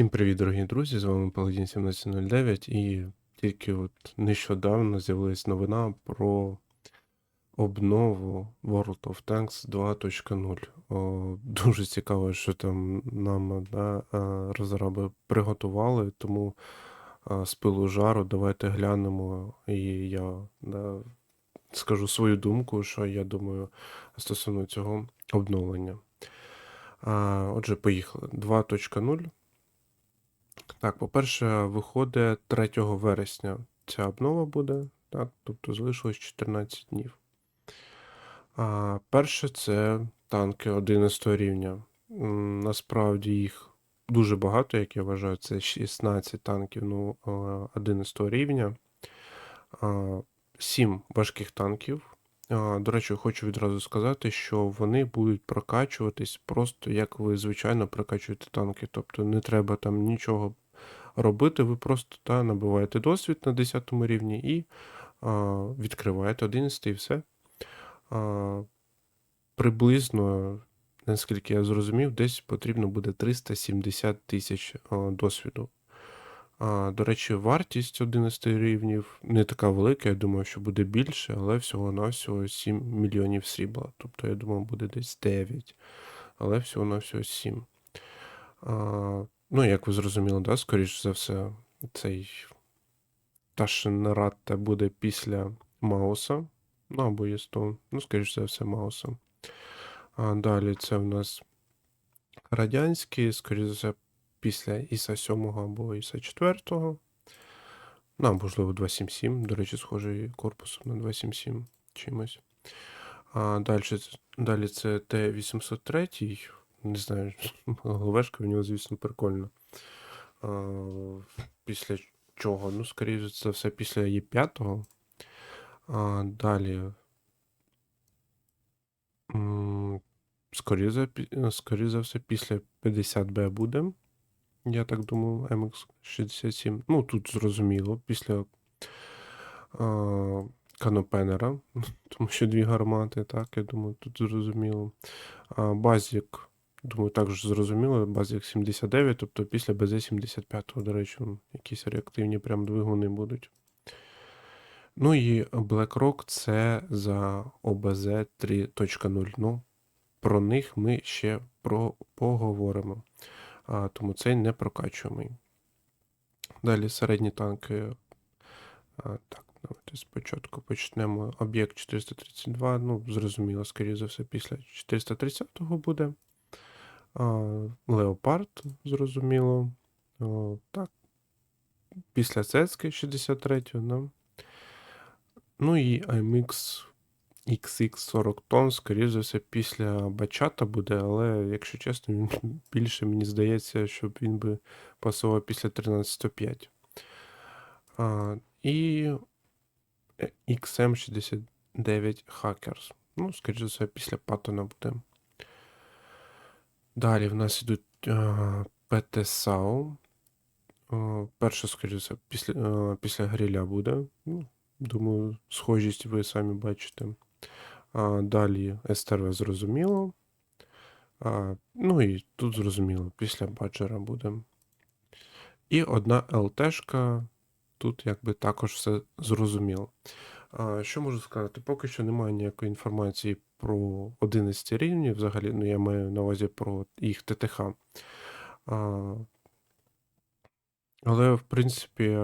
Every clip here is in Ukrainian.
Всім привіт, дорогі друзі! З вами Паладін 1709 і тільки от нещодавно з'явилась новина про обнову World of Tanks 2.0. Дуже цікаво, що там нам да, розраби приготували, тому з пилу жару давайте глянемо і я да, скажу свою думку, що я думаю стосовно цього обновлення. Отже, поїхали. 2.0. Так, по-перше, виходить 3 вересня ця обнова буде, так, тобто залишилось 14 днів. А, перше, це танки 11 рівня. Насправді їх дуже багато, як я вважаю, це 16 танків ну, 11 рівня. 7 важких танків. До речі, хочу відразу сказати, що вони будуть прокачуватись просто як ви звичайно прокачуєте танки. Тобто не треба там нічого робити, ви просто та, набиваєте досвід на 10 рівні і а, відкриваєте 11 і все. А, приблизно, наскільки я зрозумів, десь потрібно буде 370 тисяч досвіду. До речі, вартість 11 рівнів не така велика, я думаю, що буде більше, але всього-навсього 7 мільйонів срібла. Тобто, я думаю, буде десь 9, але всього-навсього 7. А, ну, як ви зрозуміли, да, скоріш за все, цей Ташенратта буде після Мауса. Ну, або Єстон. Ну, скоріш за все, Мауса. А далі це в нас радянський, скоріш за все, після Іса 7 або Іса 4. Ну, можливо, 277. До речі, схожий корпусом на 277 чимось. А далі, далі це Т-803. Не знаю, головешка в нього, звісно, прикольна. А, після чого? Ну, скоріше за все, після Є5. А, далі. Скоріше за все, після 50Б буде. Я так думаю, MX67. Ну, тут зрозуміло, після а, Канопенера, тому що дві гармати, так, я думаю, тут зрозуміло. А, Базік, думаю, також зрозуміло, Базік 79, тобто після БЗ-75, до речі, якісь реактивні прям двигуни будуть. Ну і BlackRock це за ОБЗ 3.0. Ну, про них ми ще про, поговоримо. Тому цей не прокачуємий. Далі середні танки. Так, давайте спочатку почнемо. Об'єкт 432. Ну, зрозуміло, скоріше за все, після 430-го буде. Леопард, зрозуміло. Так. Після Цецьки 63-го. Ну і IMX XX40 тонн, скоріше за все, після Бачата буде, але, якщо чесно, більше мені здається, щоб він би пасував після 13.105. А, і е, XM69 Hackers. Ну, скоріше за все, після Паттона буде. Далі в нас йдуть PTSAU. Перше, скоріше за все, після, після гриля буде. Ну, Думаю, схожість ви самі бачите. Далі СТРВ зрозуміло. Ну і тут зрозуміло, після баджера буде. І одна ЛТшка. Тут якби також все зрозуміло. Що можу сказати? Поки що немає ніякої інформації про 11 рівні, взагалі, ну я маю на увазі про їх ТТХ. Але, в принципі,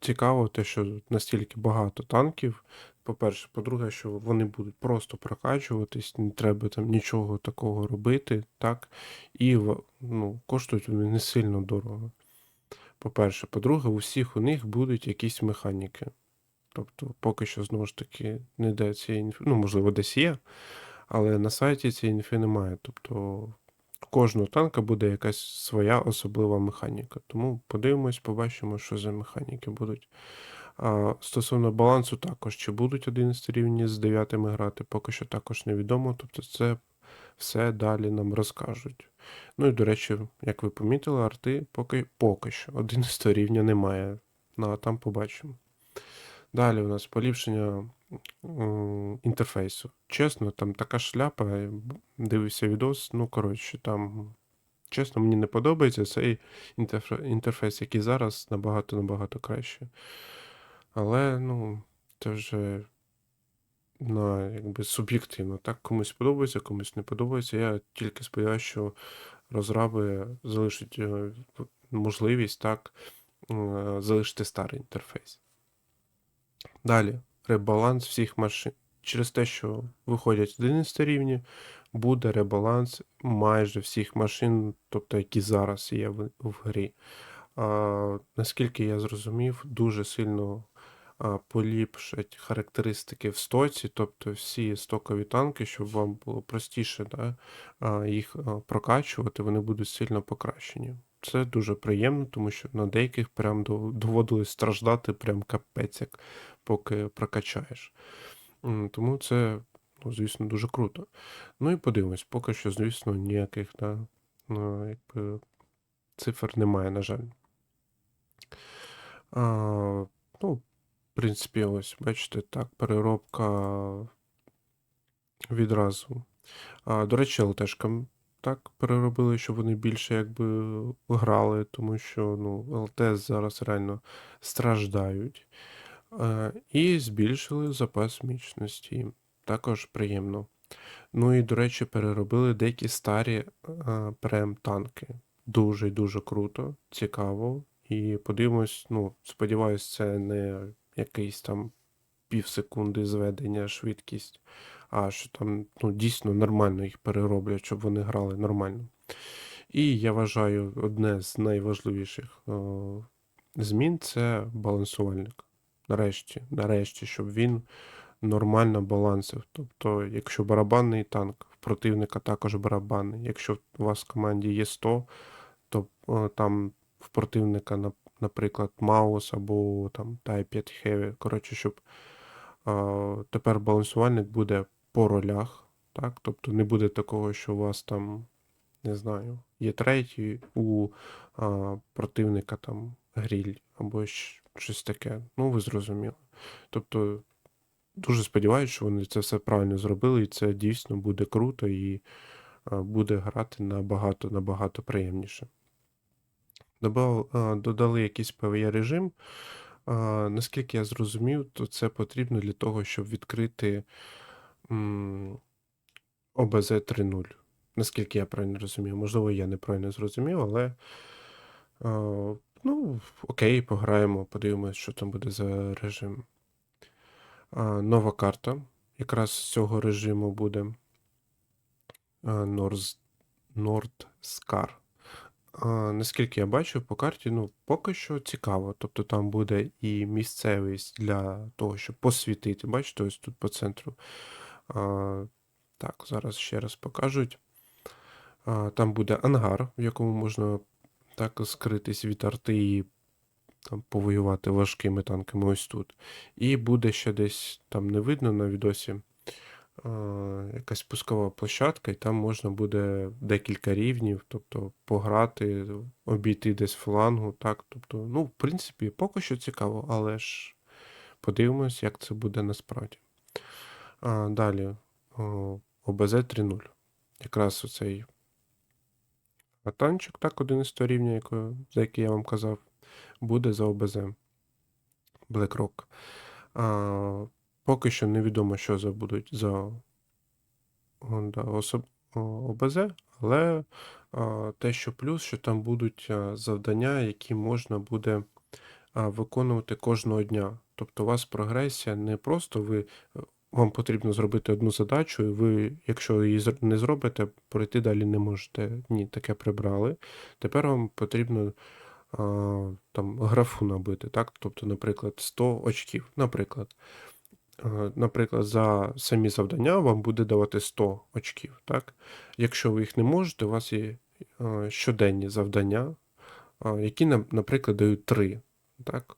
цікаво те, що настільки багато танків. По-перше, по-друге, що вони будуть просто прокачуватись, не треба там нічого такого робити, так? І ну, коштують вони не сильно дорого. По-перше, по-друге, у всіх у них будуть якісь механіки. Тобто, поки що, знову ж таки, не де цієї інфи. Ну, можливо, десь є, але на сайті цієї інфи немає. Тобто, кожного танка буде якась своя особлива механіка. Тому подивимось, побачимо, що за механіки будуть. Стосовно балансу, також чи будуть 11 рівні з 9 грати, поки що також невідомо. Тобто, це все далі нам розкажуть. Ну і, до речі, як ви помітили, арти поки, поки що 11 рівня немає. Ну, а там побачимо. Далі у нас поліпшення інтерфейсу. Чесно, там така шляпа, дивився відос, ну, коротше, там чесно, мені не подобається цей інтерфейс, який зараз набагато-набагато краще. Але, ну, це вже на, якби, суб'єктивно. Так, комусь подобається, комусь не подобається. Я тільки сподіваюся, що розраби залишать е, можливість так е, залишити старий інтерфейс. Далі, ребаланс всіх машин. Через те, що виходять 11 рівні, буде ребаланс майже всіх машин, тобто які зараз є в, в грі. А, наскільки я зрозумів, дуже сильно поліпшать характеристики в стоці, тобто всі стокові танки, щоб вам було простіше да, їх прокачувати, вони будуть сильно покращені. Це дуже приємно, тому що на деяких прям доводилось страждати прям капець, як поки прокачаєш. Тому це, ну, звісно, дуже круто. Ну і подивимось, поки що, звісно, ніяких да, ну, якби, цифр немає, на жаль. А, ну, принципі, ось, бачите, так, переробка відразу. А, до речі, ЛТшкам так переробили, щоб вони більше якби грали, тому що ну, ЛТ зараз реально страждають. Е, І збільшили запас міцності. Також приємно. Ну і, до речі, переробили деякі старі е, прем-танки. Дуже дуже круто, цікаво. І подивимось, ну, сподіваюсь, це не якийсь там пів секунди зведення швидкість, а що там ну, дійсно нормально їх перероблять, щоб вони грали нормально. І я вважаю, одне з найважливіших е, змін це балансувальник. Нарешті, нарешті, щоб він нормально балансив. Тобто, якщо барабанний танк, в противника також барабанний. Якщо у вас в команді є 100, то е, там в противника, нап- наприклад, Маус або там Type Heavy. Коротше, щоб а, тепер балансувальник буде по ролях. Так? Тобто не буде такого, що у вас там, не знаю, є третій, у а, противника там гріль або щось таке. Ну, ви зрозуміли. Тобто, дуже сподіваюся, що вони це все правильно зробили, і це дійсно буде круто і буде грати набагато набагато приємніше. Добав, додали якийсь PvE режим. Наскільки я зрозумів, то це потрібно для того, щоб відкрити ОБЗ 3.0. Наскільки я правильно розумів. Можливо, я неправильно зрозумів, але ну, окей, пограємо, подивимось, що там буде за режим. Нова карта. Якраз з цього режиму буде а, North, Northscar. Наскільки я бачу по карті, ну, поки що цікаво. Тобто там буде і місцевість для того, щоб посвітити. Бачите, ось тут по центру. А, так, зараз ще раз покажуть. А, там буде ангар, в якому можна так скритись від арти і там, повоювати важкими танками ось тут. І буде ще десь там не видно на відосі. А, Якась пускова площадка, і там можна буде декілька рівнів, тобто пограти, обійти десь флангу, так. Тобто, ну, в принципі, поки що цікаво, але ж подивимось, як це буде насправді. А, далі ОБЗ 3.0. Якраз оцей танчик, так, 11 рівня, яко- за який я вам казав, буде за ОБЗ. BlackRock. Поки що невідомо, що за будуть за да, особ, ОБЗ, але а, те, що плюс, що там будуть завдання, які можна буде виконувати кожного дня. Тобто у вас прогресія не просто ви. е, Вам потрібно зробити одну задачу, і ви, якщо її не зробите, пройти далі не можете. Ні, таке прибрали. Тепер вам потрібно а, там графу набити, так? Тобто, наприклад, 100 очків. Наприклад, наприклад, за самі завдання вам буде давати 100 очків. Так? Якщо ви їх не можете, у вас є е, щоденні завдання, е, які, на- наприклад, дають 3. Так?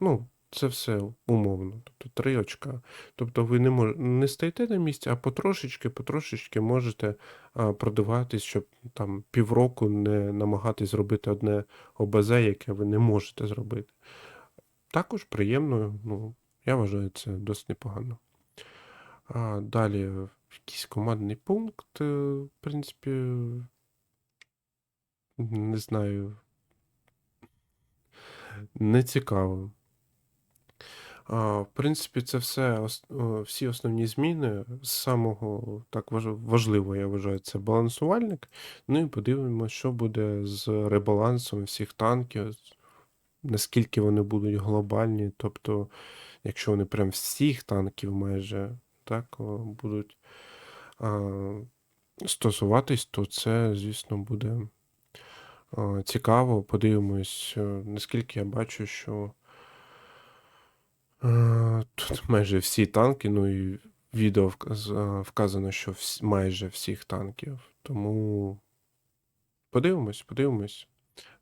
Ну, це все умовно. Тобто 3 очка. Тобто ви не, мож... не стоїте на місці, а потрошечки, потрошечки можете а, продаватись, щоб там півроку не намагатись зробити одне ОБЗ, яке ви не можете зробити. Також приємно, ну, я вважаю, це досить непогано. А, далі якийсь командний пункт, е, в принципі, Не знаю. Не цікаво. А, в принципі, це все всі основні зміни. З самого так важ- важливо, я вважаю, це балансувальник. Ну і подивимося, що буде з ребалансом всіх танків, наскільки вони будуть глобальні. Тобто, якщо вони прям всіх танків майже так будуть а, стосуватись, то це, звісно, буде а, цікаво. Подивимось, е, наскільки я бачу, що. Е, Тут майже всі танки, ну і відео е, вказано, що вс- майже всіх танків. Тому подивимось, подивимось,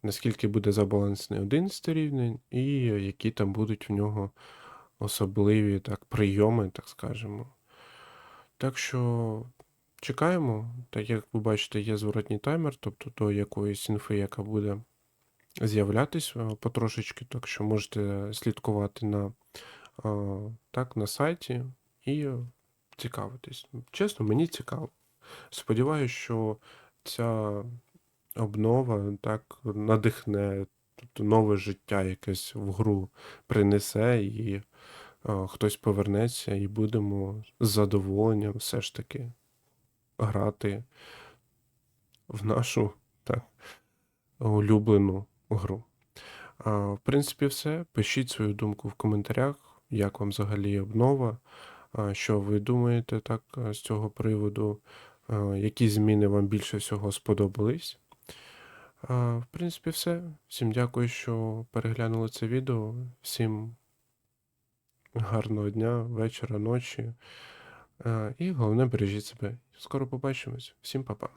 наскільки буде забалансний 11 рівень, і які там будуть в нього особливі так, прийоми, так скажемо. Так що чекаємо. Так як ви бачите, є зворотній таймер, тобто до якоїсь інфи, яка буде з'являтись е, потрошечки, так що можете слідкувати на, так, на сайті і е, цікавитись. Чесно, мені цікаво. Сподіваюсь, що ця обнова так надихне, тобто нове життя якесь в гру принесе, і е, хтось повернеться, і будемо з задоволенням все ж таки грати в нашу так, улюблену гру. А, в принципі, все. Пишіть свою думку в коментарях, як вам взагалі обнова, а, що ви думаєте так з цього приводу, а, які зміни вам більше всього сподобались. В принципі, все. Всім дякую, що переглянули це відео. Всім гарного дня, вечора, ночі. І головне, бережіть себе. Скоро побачимось. Всім па-па.